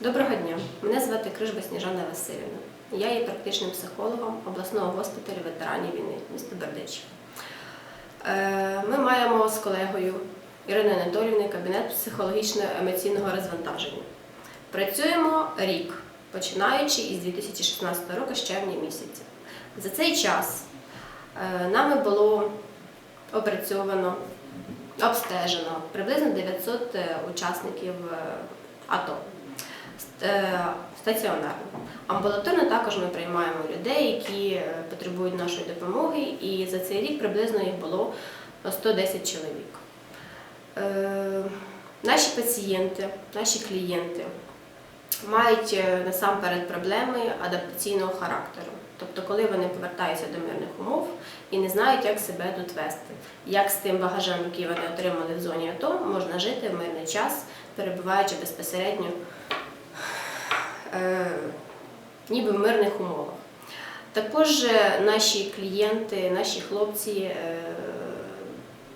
Доброго дня. Мене звати Крижба Сніжана Васильівна. Я є практичним психологом обласного госпіталю ветеранів війни міста Бердичів. Е, Ми маємо з колегою Іриною Анатоліївною кабінет психологічно-емоційного розвантаження. Працюємо рік, починаючи із 2016 року, з червня місяця. За цей час е, нами було опрацьовано, обстежено приблизно 900 е, учасників АТО е, стаціонарно. Амбулаторно також ми приймаємо людей, які е, потребують нашої допомоги, і за цей рік приблизно їх було 110 чоловік. Е, Наші пацієнти, наші клієнти мають насамперед проблеми адаптаційного характеру. Тобто, коли вони повертаються до мирних умов і не знають, як себе тут вести, як з тим багажем, який вони отримали в зоні АТО, можна жити в мирний час, перебуваючи безпосередньо е, ніби в мирних умовах. Також наші клієнти, наші хлопці е,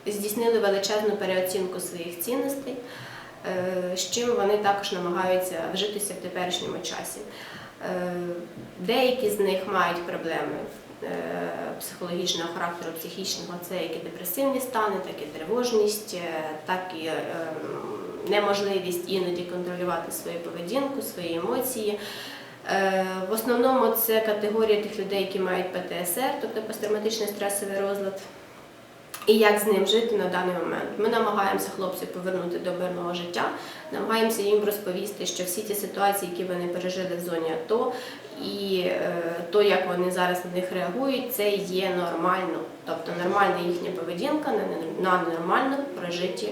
здійснили величезну переоцінку своїх цінностей, е, з чим вони також намагаються вжитися в теперішньому часі. Деякі з них мають проблеми психологічного характеру, психічного, це як і депресивні стани, так і тривожність, так і е, неможливість іноді контролювати свою поведінку, свої емоції. Е, В основному це категорія тих людей, які мають ПТСР, тобто посттравматичний стресовий розлад. І як з ним жити на даний момент. Ми намагаємося хлопців повернути до мирного життя, намагаємося їм розповісти, що всі ті ситуації, які вони пережили в зоні АТО, і е, то, як вони зараз на них реагують, це є нормально. Тобто нормальна їхня поведінка на- нормально прожиті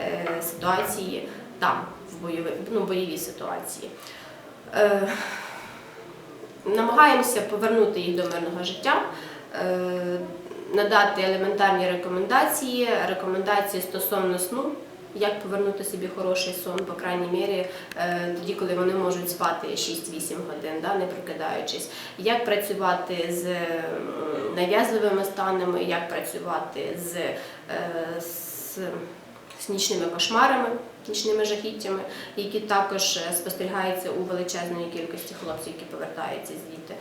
е, ситуації там, в бойові, ну, бойові ситуації. Е, Намагаємося повернути їх до мирного життя, надати елементарні рекомендації, рекомендації стосовно сну, як повернути собі хороший сон, по крайній мірі, е, тоді, коли вони можуть спати 6-8 годин, да, не прокидаючись, як працювати з нав'язливими станами, як працювати з, е, з, з нічними кошмарами, нічними жахіттями, які також е, спостерігаються у величезної кількості хлопців, які повертаються звідти.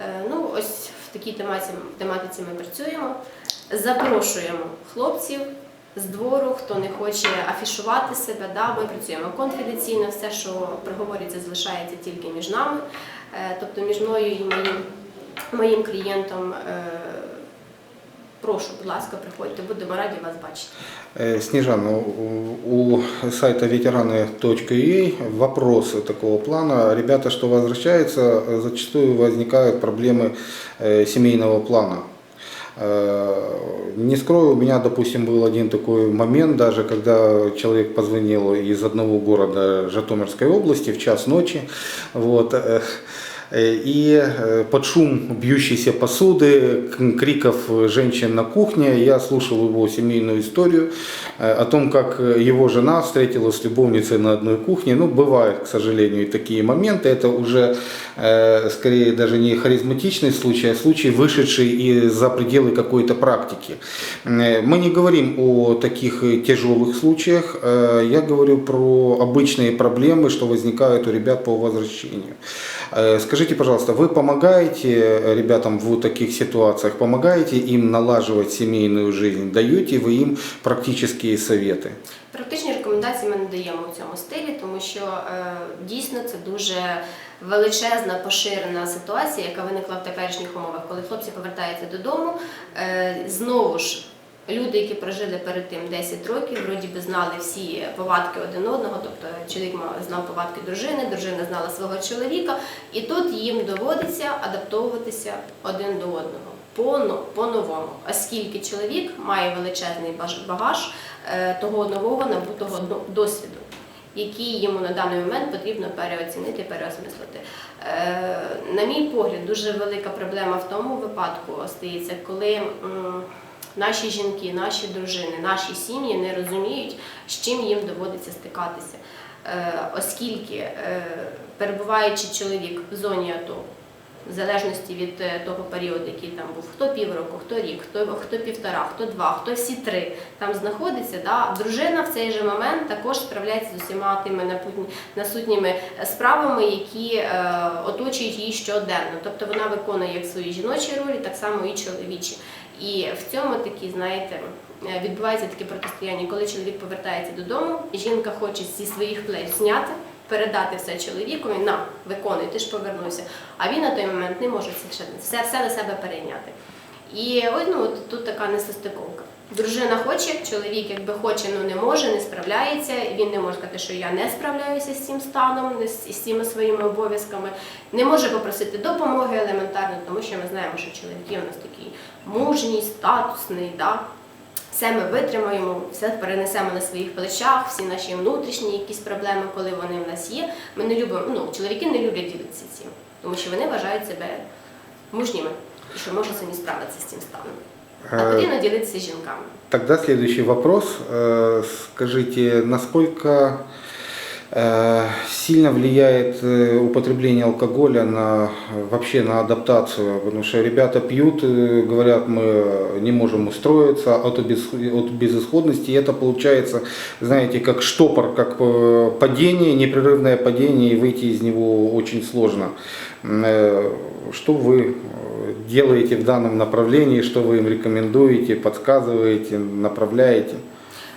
Е, Ну, ось в такій тематі, тематиці ми працюємо. Запрошуємо хлопців з двору, хто не хоче афішувати себе. Да, ми працюємо конфіденційно, все, що проговорюється, залишається тільки між нами, Е, тобто між мною і моїм, моїм клієнтом. Прошу, будь ласка, приходьте, будемо раді вас бачити. Снежана, у сайта ветераны.ua вопросы такого плана. Ребята, что возвращаются, зачастую возникают проблемы э, семейного плана. Э, Не скрою, у меня, допустим, был один такой момент, даже когда человек позвонил из одного города Житомирской области в час ночи, вот, э, и э, под шум бьющейся посуды, криков женщин на кухне, я слушал его семейную историю э, о том, как его жена встретилась с любовницей на одной кухне. Ну, бывают, к сожалению, и такие моменты. Это уже э, скорее даже не харизматичный случай, а случай, вышедший за пределы какой-то практики. Э, Мы не говорим о таких э, тяжелых случаях, э, я говорю про обычные проблемы, что возникают у ребят по возвращению. Э, Скажите, пожалуйста, вы помогаете э, ребятам в таких ситуациях, помогаете им налаживать семейную жизнь, даете вы им практические советы? Практичні рекомендації ми не даємо у цьому стилі, тому що е, дійсно це дуже величезна поширена ситуація, яка виникла в теперішніх умовах, коли хлопці повертаються додому. Е, знову ж. Люди, які прожили перед тим 10 років, вроді би знали всі повадки один одного, тобто чоловік знав повадки дружини, дружина знала свого чоловіка, і тут їм доводиться адаптовуватися один до одного по- по-новому, оскільки чоловік має величезний багаж е, того нового набутого досвіду, який йому на даний момент потрібно переоцінити, переосмислити. Е, На мій погляд, дуже велика проблема в тому випадку стається, коли наші жінки, наші дружини, наші сім'ї не розуміють, з чим їм доводиться стикатися. Е, Оскільки, е, перебуваючи чоловік в зоні АТО, в залежності від е, того періоду, який там був, хто півроку, хто рік, хто, хто півтора, хто два, хто всі три там знаходиться. Да? Дружина в цей же момент також справляється з усіма тими насутніми справами, які е, оточують її щоденно. Тобто вона виконує як свої жіночі ролі, так само і чоловічі. І в цьому такі, знаєте, е, відбувається таке протистояння, коли чоловік повертається додому, жінка хоче зі своїх плеч зняти, передати все чоловікові, на, виконуй, ти ж повернувся. А він на той момент не може все, все на себе перейняти. І ось ну, тут така несостиковка. Дружина хоче, чоловік якби хоче, але не може, не справляється. Він не може сказати, що я не справляюся з цим станом, не з, з цими своїми обов'язками. Не може попросити допомоги елементарно, тому що ми знаємо, що чоловіки у нас такий мужній, статусний, да? все ми витримаємо, все перенесемо на своїх плечах, всі наші внутрішні якісь проблеми, коли вони в нас є. Ми не любимо, ну, чоловіки не люблять ділитися цим, тому що вони вважають себе мужніми і що можуть самі справитися з цим станом. А Э, потрібно ділитися з жінками. Тогда следующий вопрос. Э, Скажите, насколько э, сильно влияет э, употребление алкоголя на вообще на адаптацию? Потому что ребята пьют, э, говорят, мы не можем устроиться от, обес- от безысходности. И это получается, знаете, как штопор, как э, падение, непрерывное падение, и выйти из него очень сложно. М, э, Что вы э, делаете в данном направлении, что вы им рекомендуете, подсказываете, направляете?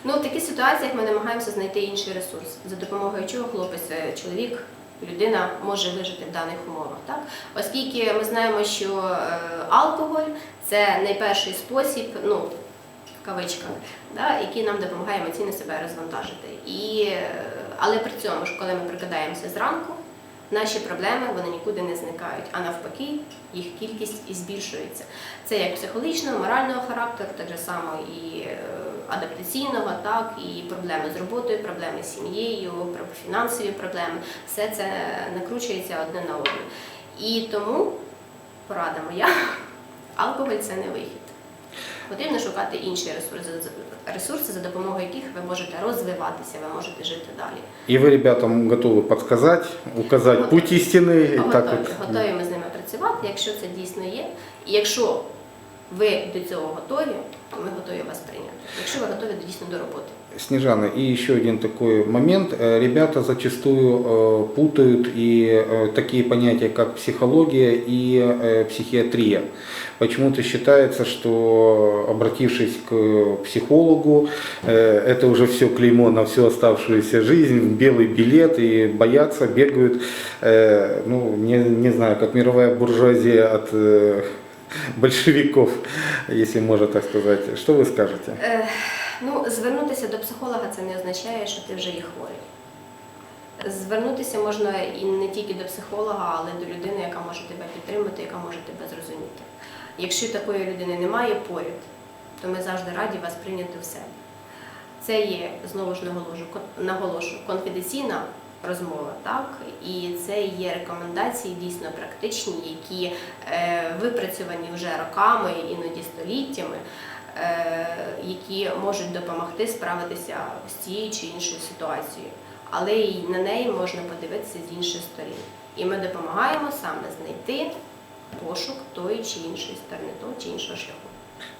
Ну, в таких ситуаціях ми намагаємося знайти інший ресурс, за допомогою чого хлопець, е, чоловік, людина може вижити в даних умовах. Так? Оскільки ми знаємо, що е, алкоголь це найперший спосіб, ну, в кавичках, да, який нам допомагає емоційно себе розвантажити. І, е, але при цьому коли ми прокидаємося зранку, наші проблеми вони нікуди не зникають, а навпаки, їх кількість і збільшується. Це як психологічного, морального характеру, так само і е, адаптаційного, так і проблеми з роботою, проблеми з сім'єю, фінансові проблеми. Все це накручується одне на одне. І тому порада моя, алкоголь це не вихід. Потрібно шукати інші ресурси, ресурси, за допомогою яких ви можете розвиватися, ви можете жити далі. И вы ребятам готовы подсказать, указать Готові. путь истины. и так Готові, вот. готові ми з ними працювати, якщо це дійсно є. І якщо ви до цього готові, то ми готові вас прийняти. Якщо ви готові дійсно до роботи. Снежана, и еще один такой момент. Э, Ребята зачастую э, путают и э, такие понятия, как психология и э, психиатрия. Почему-то считается, что обратившись к психологу, э, это уже все клеймо на всю оставшуюся жизнь, белый билет и боятся, бегают, э, ну, не, не знаю, как мировая буржуазия от э, большевиков, если можно так сказать. Что вы скажете? Е, ну, звернутися до психолога це не означає, що ти вже є хворий. Звернутися можна і не тільки до психолога, але й до людини, яка може тебе підтримати, яка може тебе зрозуміти. Якщо такої людини немає поряд, то ми завжди раді вас прийняти в себе. Це є, знову ж наголошу, наголошу, конфіденційна розмова, так? І це є рекомендації дійсно практичні, які е, випрацьовані вже роками, іноді століттями, е, які можуть допомогти справитися з тією чи іншою ситуацією. Але й на неї можна подивитися з іншої сторони. І ми допомагаємо саме знайти пошук тої чи іншої сторони, того чи іншого шляху.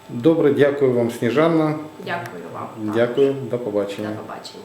Добре, дякую вам, Сніжана. Дякую вам. Дякую, до побачення. До побачення.